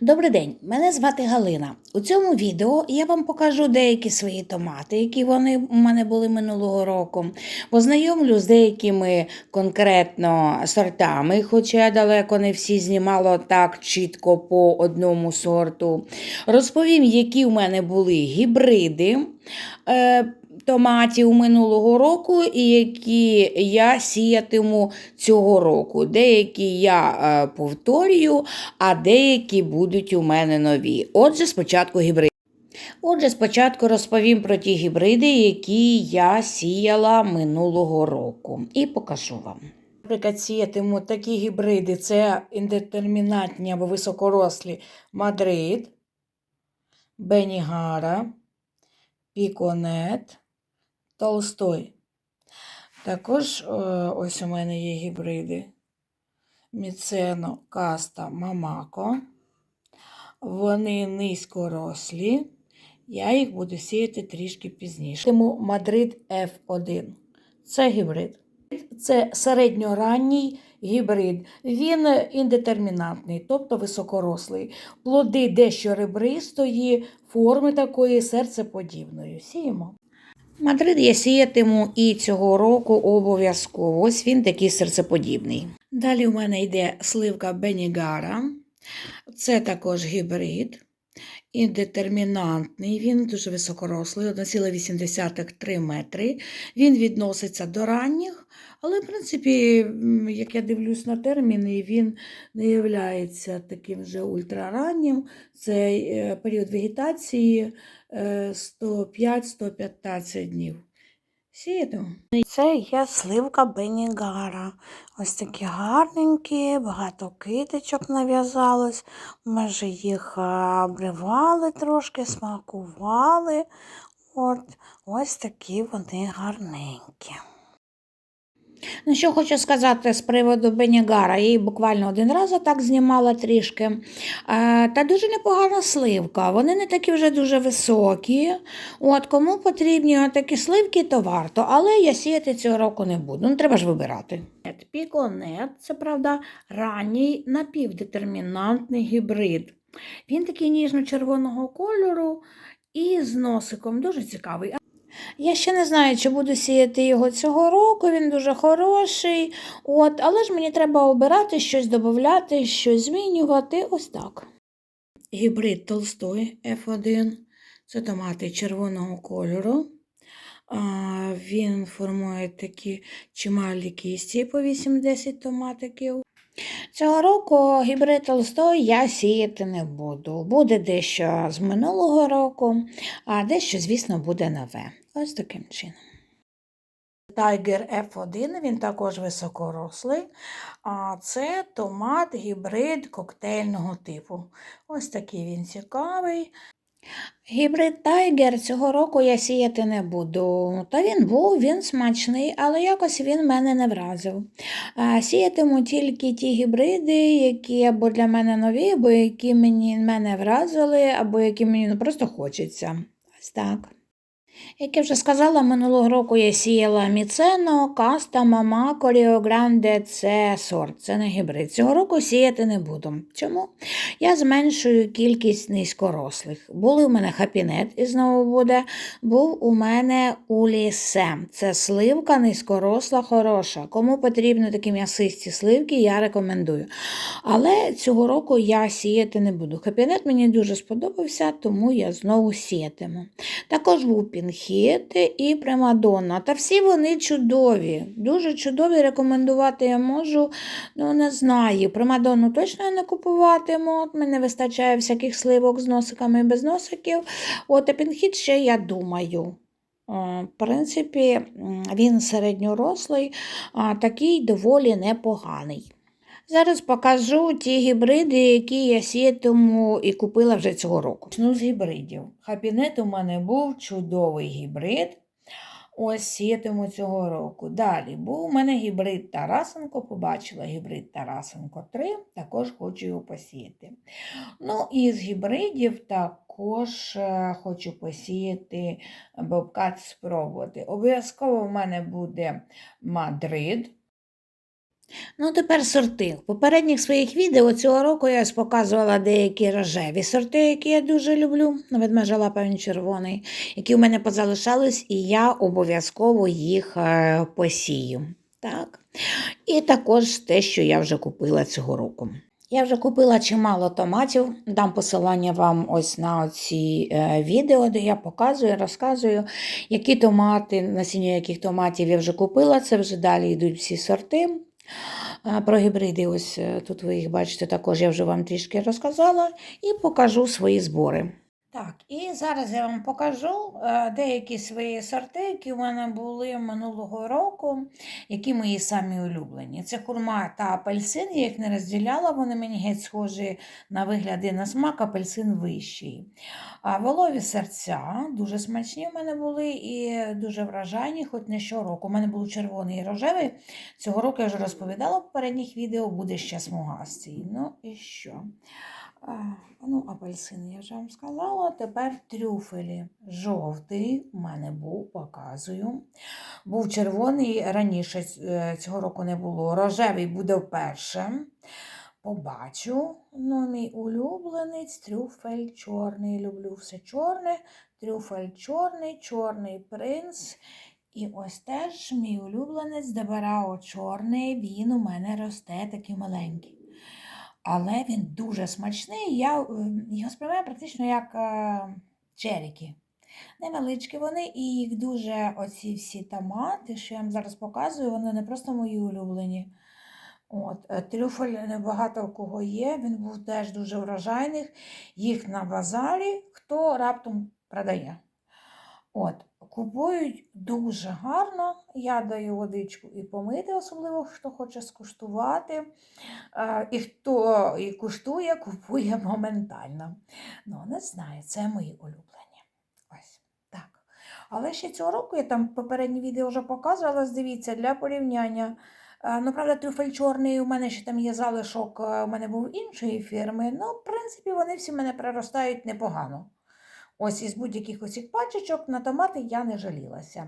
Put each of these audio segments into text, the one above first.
Добрий день, мене звати Галина. У цьому відео я вам покажу деякі свої томати, які вони у мене були минулого року. Познайомлю з деякими конкретно сортами, хоча я далеко не всі знімала так чітко по одному сорту. Розповім, які у мене були гібриди. Томатів минулого року і які я сіятиму цього року. Деякі я е, повторюю, а деякі будуть у мене нові. Отже, спочатку гібриди. Отже, спочатку розповім про ті гібриди, які я сіяла минулого року, і покажу вам. Наприклад, сіятиму такі гібриди: це індетермінатні або високорослі Мадрид, Бенігара, Піконет, Толстой. Також е, ось у мене є гібриди Міцено, Каста, Мамако. Вони низькорослі. Я їх буду сіяти трішки пізніше. Тому Мадрид F1. Це гібрид. Це середньоранній гібрид. Він індетермінантний, тобто високорослий. Плоди дещо ребристої, форми такої серцеподібної. Сіємо. Мадрид я сіятиму і цього року обов'язково. Ось він такий серцеподібний. Далі у мене йде сливка Бенігара. Це також гібрид. Індетермінантний, він дуже високорослий, 1,8 метри. Він відноситься до ранніх, але, в принципі, як я дивлюсь на терміни, він не є таким вже ультрараннім. Це е, період вегетації 105-115 днів. Сіду. Це є сливка Бенігара. Ось такі гарненькі, багато китичок нав'язалось. Ми ж їх обривали трошки, смакували. От, ось такі вони гарненькі. Ну, що хочу сказати з приводу Бенігара. Я її буквально один раз так знімала трішки. Та дуже непогана сливка. Вони не такі вже дуже високі. От, Кому потрібні такі сливки, то варто. Але я сіяти цього року не буду. Ну, треба ж вибирати. Піконет це правда ранній напівдетермінантний гібрид. Він такий ніжно-червоного кольору і з носиком. Дуже цікавий. Я ще не знаю, чи буду сіяти його цього року, він дуже хороший. От, але ж мені треба обирати щось додати, щось змінювати. Ось так. Гібрид Толстой F1. Це томати червоного кольору. Він формує такі чималі кісті по 8-10 томатиків. Цього року гібрид Толстой я сіяти не буду. Буде дещо з минулого року, а дещо, звісно, буде нове. Ось таким чином. Tiger F1, він також високорослий. А це томат гібрид коктейльного типу. Ось такий він цікавий. Гібрид Tiger цього року я сіяти не буду. Та він був, він смачний, але якось він мене не вразив. Сіятиму тільки ті гібриди, які або для мене нові, або які мені мене вразили, або які мені ну, просто хочеться. Ось так. Як я вже сказала, минулого року я сіяла міцено, каста, мама, коріогранде це сорт, це не гібрид. Цього року сіяти не буду. Чому? Я зменшую кількість низькорослих. Були у мене хапінет і знову буде. Був у мене улісем. Це сливка низькоросла, хороша. Кому потрібні такі м'ясисті сливки, я рекомендую. Але цього року я сіяти не буду. Хапінет мені дуже сподобався, тому я знову сіятиму. Також був пінхіт і примадонна. Та всі вони чудові. Дуже чудові рекомендувати я можу, ну не знаю. Примадонну точно я не купуватиму. От Мені вистачає всяких сливок з носиками і без носиків. От а пінхіт ще я думаю. Е, В принципі, він середньорослий, а такий доволі непоганий. Зараз покажу ті гібриди, які я сіятиму і купила вже цього року. Почну з гібридів. Хапінет у мене був чудовий гібрид. Ось сіятиму цього року. Далі був у мене гібрид Тарасенко, побачила гібрид Тарасенко 3, також хочу його посіяти. Ну, і з гібридів також е, хочу посіяти бобкат спробувати. Обов'язково в мене буде Мадрид. Ну, тепер сорти. В попередніх своїх відео цього року я ось показувала деякі рожеві сорти, які я дуже люблю. На ведмежа лапа він червоний, які у мене позалишались, і я обов'язково їх е, посію. Так. І також те, що я вже купила цього року. Я вже купила чимало томатів. Дам посилання вам ось на ці е, відео, де я показую, розказую, які томати, насіння яких томатів я вже купила. Це вже далі йдуть всі сорти. Про гібриди, ось е, тут ви їх бачите, також я вже вам трішки розказала і покажу свої збори. Так, і зараз я вам покажу е, деякі свої сорти, які у мене були минулого року, які мої самі улюблені. Це хурма та апельсин, я їх не розділяла, вони мені геть схожі на вигляд і на смак, апельсин вищий. А волові серця дуже смачні в мене були і дуже вражайні, хоч не щороку. У мене був червоний і рожевий. Цього року я вже розповідала в попередніх відео, буде ще смугастий. Ну і що? А, Ну, апельсин я вже вам сказала. Тепер трюфелі. Жовтий у мене був, показую. Був червоний, раніше е, цього року не було. Рожевий буде вперше. Побачу. Ну, мій улюбленець, трюфель чорний. Люблю все чорне. Трюфель чорний, чорний принц. І ось теж мій улюбленець Дебарао чорний. Він у мене росте такий маленький. Але він дуже смачний. Я е, його сприймаю практично як е, черіки. Невеличкі вони, і їх дуже оці всі томати, що я вам зараз показую, вони не просто мої улюблені. От, е, трюфель небагато у кого є, він був теж дуже врожайний. Їх на базарі хто раптом продає. От, купують дуже гарно. Я даю водичку і помити, особливо хто хоче скуштувати. Е, І хто і куштує, купує моментально. Ну, не знаю, це мої улюблені. Ось так. Але ще цього року я там попереднє відео вже показувала, дивіться, для порівняння. Е, Ну, правда, трюфель чорний у мене ще там є залишок, е, у мене був іншої фірми. Ну, в принципі, вони всі в мене приростають непогано. Ось із будь-яких оцих пачечок на томати я не жалілася.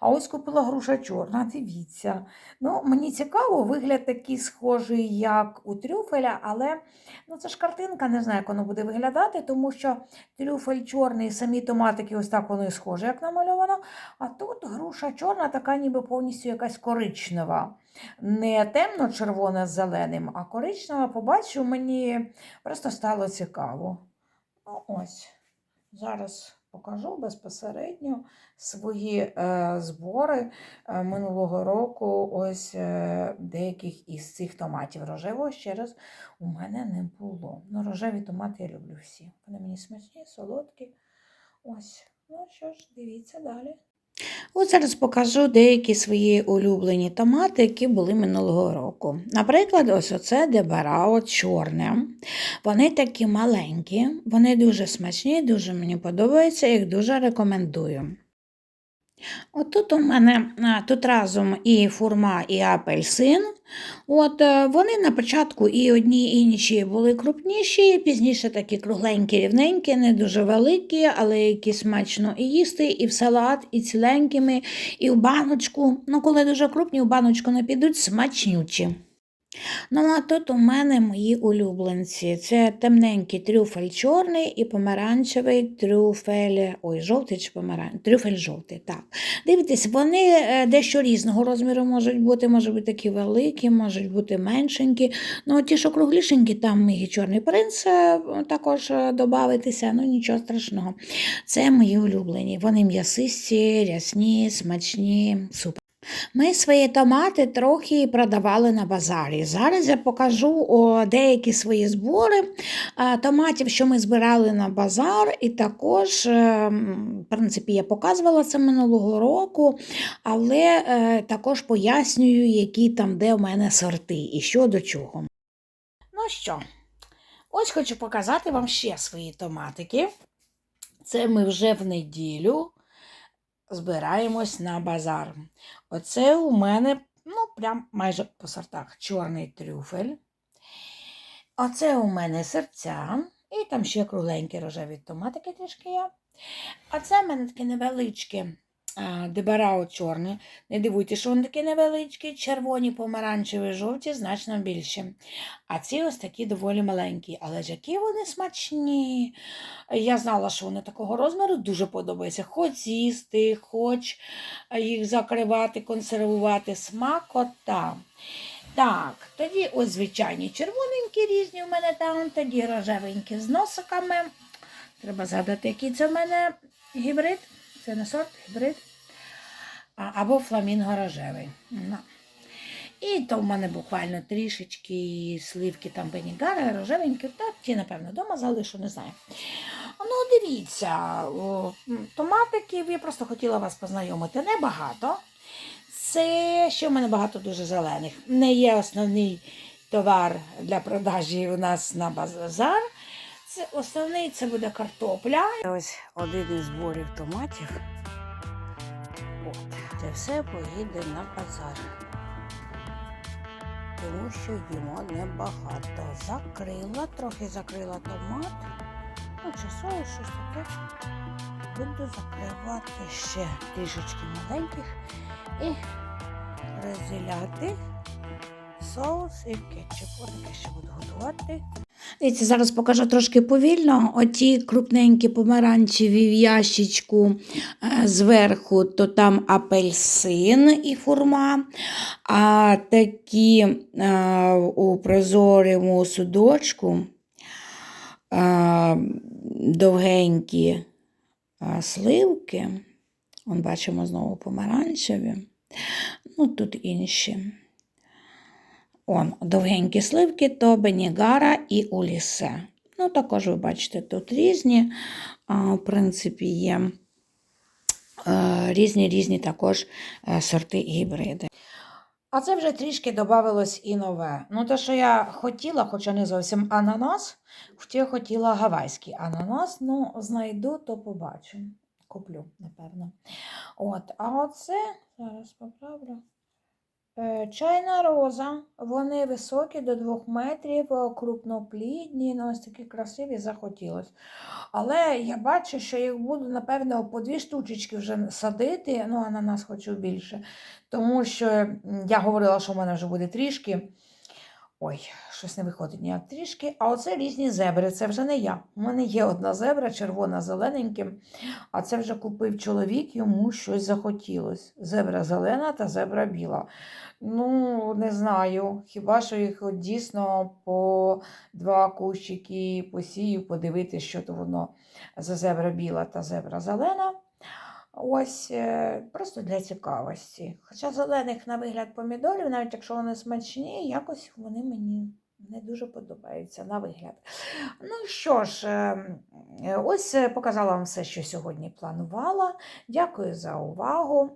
А ось купила груша чорна, дивіться. Ну, Мені цікаво, вигляд такий схожий, як у трюфеля, але ну, це ж картинка, не знаю, як воно буде виглядати, тому що трюфель чорний, самі томатики, ось так воно і схоже, як намальовано. А тут груша чорна, така ніби повністю якась коричнева. Не темно-червона з зеленим, а коричнева, побачу, мені просто стало цікаво. Ну, ось. Зараз покажу безпосередньо свої е, збори е, минулого року. Ось е, деяких із цих томатів. Рожевого ще раз у мене не було. Ну, рожеві томати я люблю всі. Вони мені смачні, солодкі. Ось. Ну що ж, дивіться далі. От зараз покажу деякі свої улюблені томати, які були минулого року. Наприклад, ось оце Дебарао чорне. Вони такі маленькі, вони дуже смачні, дуже мені подобаються, їх дуже рекомендую. От тут у мене тут разом і фурма, і апельсин. От е, Вони на початку і одні, і інші були крупніші, пізніше такі кругленькі, рівненькі, не дуже великі, але які смачно і їсти, і в салат, і ціленькими, і в баночку. Ну, коли дуже крупні, в баночку не підуть, смачнючі. Ну, а тут у мене мої улюбленці. Це темненький трюфель чорний і помаранчевий трюфель, ой, жовтий чи помаранчевий, трюфель жовтий. так. Дивіться, вони е, дещо різного розміру можуть бути, можуть бути такі великі, можуть бути меншенькі. Ну, ті, що круглішенькі, там мій чорний принц е, також е, додавитися, ну нічого страшного. Це мої улюблені. Вони м'ясисті, рясні, смачні, супер. Ми свої томати трохи продавали на базарі. Зараз я покажу деякі свої збори томатів, що ми збирали на базар, і також, е, в принципі, я показувала це минулого року, але е, також пояснюю, які там де в мене сорти і що до чого. Ну що, ось хочу показати вам ще свої томатики. Це ми вже в неділю збираємось на базар. Оце у мене, ну, прям майже по сортах чорний трюфель. Оце у мене серця. І там ще кругленькі рожеві томатики трішки є. А це в мене такі невеличкі а, Дебарао чорний. Не дивуйтесь, що вони такі невеличкі, червоні, помаранчеві, жовті, значно більші. А ці ось такі доволі маленькі. Але ж які вони смачні. Я знала, що вони такого розміру дуже подобаються. Хоч з'їсти, хоч їх закривати, консервувати. Смакота. Так, тоді ось звичайні червоненькі різні в мене там, тоді рожевенькі з носиками. Треба згадати, який це в мене гібрид. Це не сорт, гібрид. Або фламінго рожевий. Ну. І то в мене буквально трішечки сливки там бенігара, рожевенькі, та ті, напевно, вдома залишу, не знаю. Ну, дивіться, томатиків, я просто хотіла вас познайомити. Небагато. Це ще в мене багато дуже зелених. Не є основний товар для продажі у нас на базар. Це основний це буде картопля. Ось один із зборів томатів. Це все поїде на базар. Тому що їмо небагато. Закрила, трохи закрила томат. Ну, чи соус, щось таке. Буду закривати ще трішечки маленьких і розділяти соус і кетчуп. Отаке ще буду готувати. Дивіться, зараз покажу трошки повільно. Оті крупненькі помаранчеві в ящичку е, зверху, то там апельсин і фурма, а такі е, у прозорому судочку е, довгенькі сливки. Вон бачимо знову помаранчеві. Ну, тут інші. Он, довгенькі сливки, то бенігара і улісе. Ну, також ви бачите, тут різні, в принципі, є е, різні різні також е, сорти і гібриди. А це вже трішки додавалось і нове. Ну, те, що я хотіла, хоча не зовсім ананас, ще хотіла гавайський ананас, ну, знайду, то побачу. Куплю, напевно. От, а оце, зараз поправлю. Е, Чайна роза, вони високі до 2 метрів, е, крупноплідні, ну, ось такі красиві захотілось. Але я бачу, що їх буду, напевно, по дві штучечки вже садити, ну, а на нас хочу більше. Тому що я говорила, що в мене вже буде трішки. Ой, щось не виходить ніяк трішки. А оце різні зебри, це вже не я. У мене є одна зебра, червона зелененьким, а це вже купив чоловік, йому щось захотілось. Зебра зелена та зебра біла. Ну, не знаю. Хіба що їх от дійсно по два кущики посію, подивитися, що то воно за зебра біла та зебра зелена. Ось е, просто для цікавості. Хоча зелених на вигляд помідорів, навіть якщо вони смачні, якось вони мені не дуже подобаються на вигляд. Ну що ж, е, е, ось е, показала вам все, що сьогодні планувала. Дякую за увагу.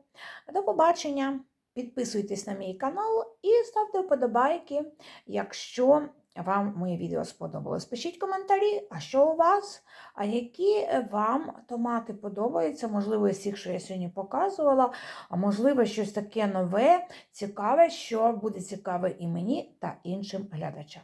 До побачення. Підписуйтесь на мій канал і ставте вподобайки, якщо вам моє відео сподобалось. Пишіть коментарі, а що у вас, а які вам томати подобаються, можливо, із тих, що я сьогодні показувала, а можливо, щось таке нове, цікаве, що буде цікаве і мені та іншим глядачам.